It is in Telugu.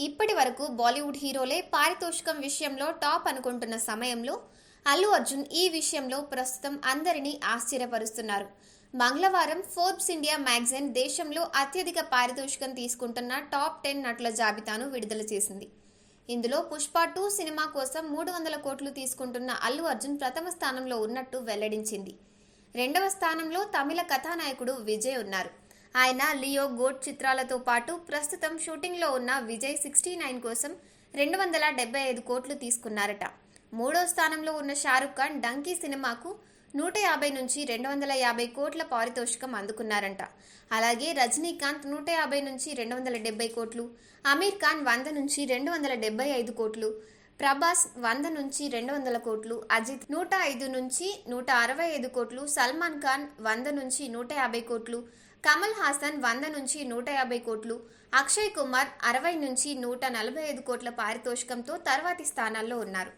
ఇప్పటి వరకు బాలీవుడ్ హీరోలే పారితోషికం విషయంలో టాప్ అనుకుంటున్న సమయంలో అల్లు అర్జున్ ఈ విషయంలో ప్రస్తుతం అందరినీ ఆశ్చర్యపరుస్తున్నారు. మంగళవారం ఫోర్బ్స్ ఇండియా మ్యాగజైన్ దేశంలో అత్యధిక పారితోషికం తీసుకుంటున్న టాప్ టెన్ నటుల జాబితాను విడుదల చేసింది. ఇందులో పుష్ప టూ సినిమా కోసం మూడు వందల కోట్లు తీసుకుంటున్న అల్లు అర్జున్ ప్రథమ స్థానంలో ఉన్నట్టు వెల్లడించింది. రెండవ స్థానంలో తమిళ కథానాయకుడు విజయ్ ఉన్నారు. ఆయన లియో గోట్ చిత్రాలతో పాటు ప్రస్తుతం షూటింగ్లో ఉన్న విజయ్ సిక్స్టీ నైన్ కోసం రెండు వందల డెబ్బై ఐదు కోట్లు తీసుకున్నారట. మూడో స్థానంలో ఉన్న షారుఖ్ ఖాన్ డంకీ సినిమాకు నూట యాభై నుంచి రెండు వందల యాభై కోట్ల పారితోషికం అందుకున్నారంట. అలాగే రజనీకాంత్ నూట యాభై నుంచి రెండు వందల డెబ్బై కోట్లు అమీర్ ఖాన్ వంద నుంచి రెండు వందల డెబ్బై ఐదు కోట్లు ప్రభాస్ వంద నుంచి రెండు వందల కోట్లు అజిత్ నూట ఐదు నుంచి నూట అరవై ఐదు కోట్లు సల్మాన్ ఖాన్ వంద నుంచి నూట యాభై కోట్లు కమల్ హాసన్ వంద నుంచి నూట యాభై కోట్లు అక్షయ్ కుమార్ అరవై నుంచి నూట నలభై ఐదు కోట్ల పారితోషికంతో తర్వాతి స్థానాల్లో ఉన్నారు.